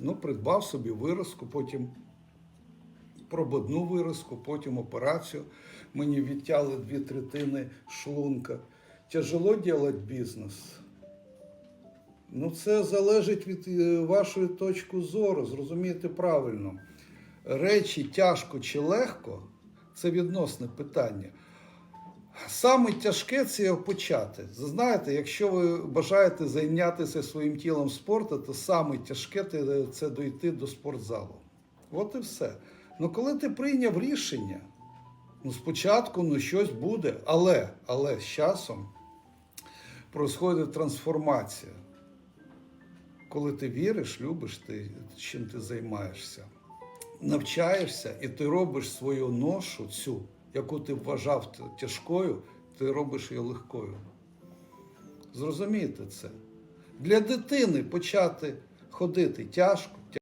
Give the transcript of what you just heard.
Ну, придбав собі виразку, потім прободну виразку, потім операцію. Мені відтяли дві третини шлунка. Тяжело робити бізнес. Ну, це залежить від е, вашої точки зору, зрозумієте правильно. Речі тяжко чи легко це відносне питання. Саме тяжке це почати. Знаєте, якщо ви бажаєте зайнятися своїм тілом спорту, то саме тяжке це дойти до спортзалу. От і все. Ну коли ти прийняв рішення, ну спочатку ну, щось буде, але, але з часом происходить трансформація. Коли ти віриш, любиш ти, чим ти займаєшся, навчаєшся і ти робиш свою ношу, цю, яку ти вважав тяжкою, ти робиш її легкою. Зрозумійте це. Для дитини почати ходити тяжко,